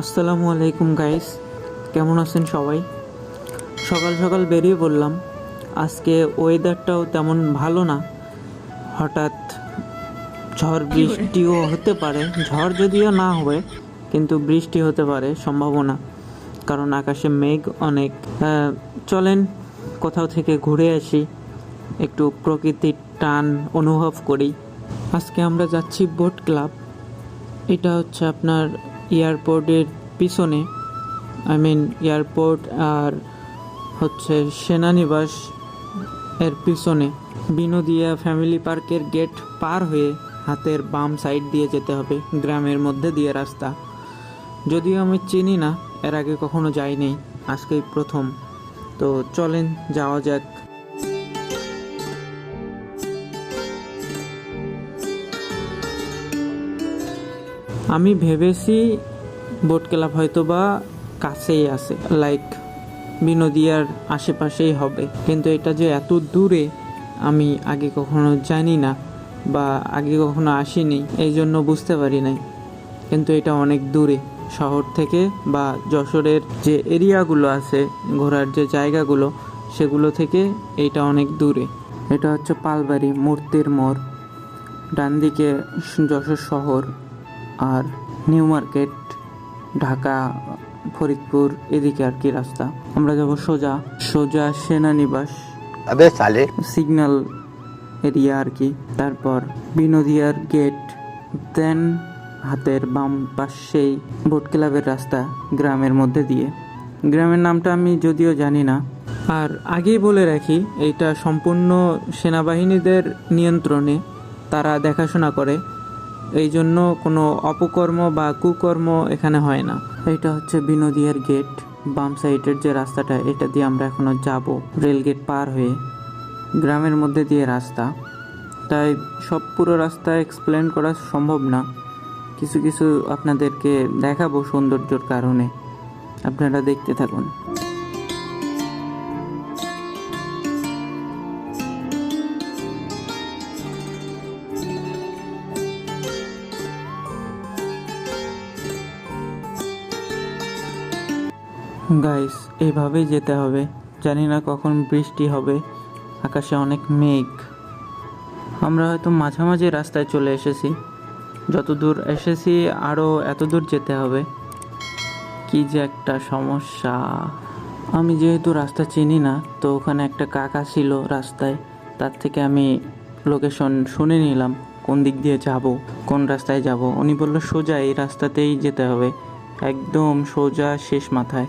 আসসালামু আলাইকুম গাইস কেমন আছেন সবাই? সকাল সকাল বেরিয়ে পড়লাম। আজকে ওয়েদারটাও তেমন ভালো না। হঠাৎ ঝড় বৃষ্টিও হতে পারে। ঝড় যদিও না হবে কিন্তু বৃষ্টি হতে পারে সম্ভাবনা। কারণ আকাশে মেঘ অনেক। চলেন কোথাও থেকে ঘুরে আসি। একটু প্রকৃতির টান অনুভব করি। আজকে আমরা যাচ্ছি বোট ক্লাব এটা হচ্ছে আপনার এয়ারপোর্টের পিছনে আই মিন এয়ারপোর্ট আর হচ্ছে সেনানিবাস এর পিছনে। বিনোদিয়া ফ্যামিলি পার্কের গেট পার হয়ে হাতের বাম সাইড দিয়ে যেতে হবে, গ্রামের মধ্যে দিয়ে রাস্তা। যদিও আমি চিনি না, এর আগে কখনো যাইনি, আজকেই প্রথম। তো চলেন, যাওয়া যাক। আমি ভেবেছি বোট ক্লাব হয়তো বা কাছেই আছে লাইক বিনোদিয়ার আশেপাশেই হবে। কিন্তু এটা যে এত দূরে আমি আগে কখনো জানি না বা আগে কখনো আসিনি, এই জন্য বুঝতে পারি নাই। কিন্তু এটা অনেক দূরে, শহর থেকে বা যশোরের যে এরিয়াগুলো আছে, ঘোরার যে জায়গাগুলো, সেগুলো থেকে এটা অনেক দূরে। এটা হচ্ছে পালবাড়ি মূর্তির মোড় ডান দিকে যশোর শহর। আর নিউ মার্কেট ঢাকা ফরিদপুর এদিকে আর কি রাস্তা। আমরা যাব সোজা সোজা সেনানিবাস। সিগন্যাল এরিয়া আর কি। তারপর বিনোদিয়ার গেট দেন হাতের বাম পাশেই বোট ক্লাবের রাস্তা গ্রামের মধ্যে দিয়ে। গ্রামের নামটা আমি যদিও জানি না। আর আগেই বলে রাখি এটা সম্পূর্ণ সেনাবাহিনীদের নিয়ন্ত্রণে তারা দেখাশোনা করে। এই জন্য কোনো অপকর্ম বা কুকর্ম এখানে হয় না। এটা হচ্ছে বিনোদিয়ার গেট, বাম সাইডের যে রাস্তাটা, এটা দিয়ে আমরা এখনও যাব রেল গেট পার হয়ে। গ্রামের মধ্যে দিয়ে রাস্তা। তাই সব পুরো রাস্তা এক্সপ্লেন করা সম্ভব না। কিছু কিছু আপনাদেরকে দেখাবো সৌন্দর্যর কারণে। আপনারা দেখতে থাকুন। গাইস এইভাবেই যেতে হবে। জানি না কখন বৃষ্টি হবে। আকাশে অনেক মেঘ। আমরা হয়তো মাঝামাঝি রাস্তায় চলে এসেছি। যত দূর এসেছি আরও এত দূর যেতে হবে। কি যে একটা সমস্যা। আমি যেহেতু রাস্তা চিনি না, তো ওখানে একটা কাকা ছিল রাস্তায়। তার থেকে আমি লোকেশন শুনে নিলাম, কোন দিক দিয়ে যাব, কোন রাস্তায় যাব। উনি বলল, সোজা এই রাস্তাতেই যেতে হবে। একদম সোজা শেষ মাথায়।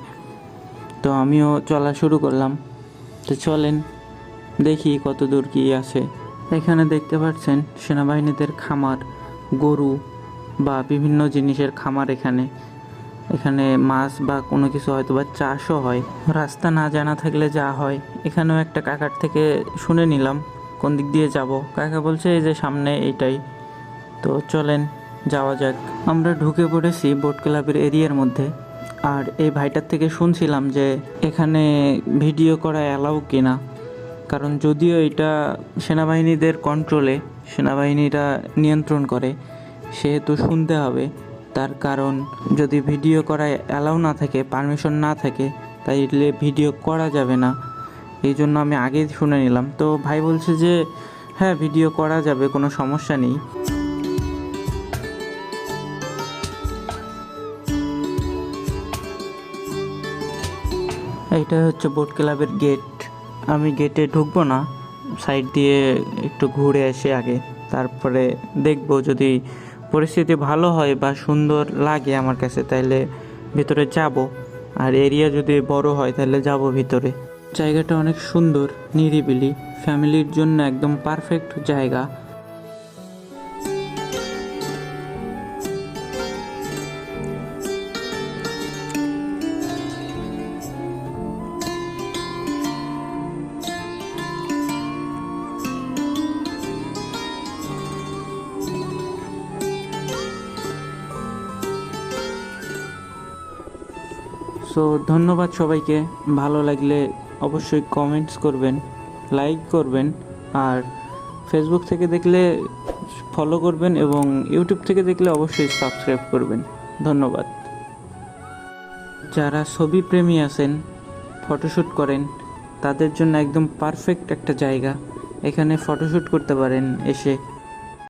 তো আমিও চলা শুরু করলাম। তো চলেন, দেখি কত দূর কি আছে। এখানে দেখতে পাচ্ছেন সেনাবাহিনীদের খামার, গরু বা বিভিন্ন জিনিসের খামার এখানে। এখানে মাছ বা কোনো কিছু হয়তো বা চাষও হয়। রাস্তা না জানা থাকলে যা হয়। এখানেও একটা কাকার থেকে শুনে নিলাম, কোন দিক দিয়ে যাব। কাকা বলছে, এই যে সামনে এটাই তো চলেন, যাওয়া যাক। আমরা ঢুকে পড়েছি বোট ক্লাবের এরিয়ার মধ্যে। আর এই ভাইটার থেকে শুনছিলাম যে এখানে ভিডিও করা অ্যালাউ কিনা। কারণ যদিও এটা সেনাবাহিনীদের কন্ট্রোলে সেনাবাহিনীরা নিয়ন্ত্রণ করে, সেহেতু শুনতে হবে। তার কারণ, যদি ভিডিও করা অ্যালাউ না থাকে, পারমিশন না থাকে তাই তাইলে ভিডিও করা যাবে না। এই জন্য আমি আগেই শুনে নিলাম। তো ভাই বলছে যে হ্যাঁ ভিডিও করা যাবে, কোনো সমস্যা নেই। এইটা হচ্ছে বোট ক্লাবের গেট আমি গেটে ঢুকবো না সাইড দিয়ে একটু ঘুরে এসে আগে, তারপরে দেখব যদি পরিস্থিতি ভালো হয় বা সুন্দর লাগে আমার কাছে তাহলে ভিতরে যাব। আর এরিয়া যদি বড় হয় তাহলে যাব ভিতরে। জায়গাটা অনেক সুন্দর, নিরিবিলি ফ্যামিলির জন্য একদম পারফেক্ট জায়গা। সো ধন্যবাদ সবাইকে। ভালো লাগলে অবশ্যই কমেন্টস করবেন লাইক করবেন, আর ফেসবুক থেকে দেখলে ফলো করবেন এবং ইউটিউব থেকে দেখলে অবশ্যই সাবস্ক্রাইব করবেন। ধন্যবাদ। যারা ছবি প্রেমী আছেন ফটোশ্যুট করেন, তাদের জন্য একদম পারফেক্ট একটা জায়গা। এখানে ফটোশ্যুট করতে পারেন, এসে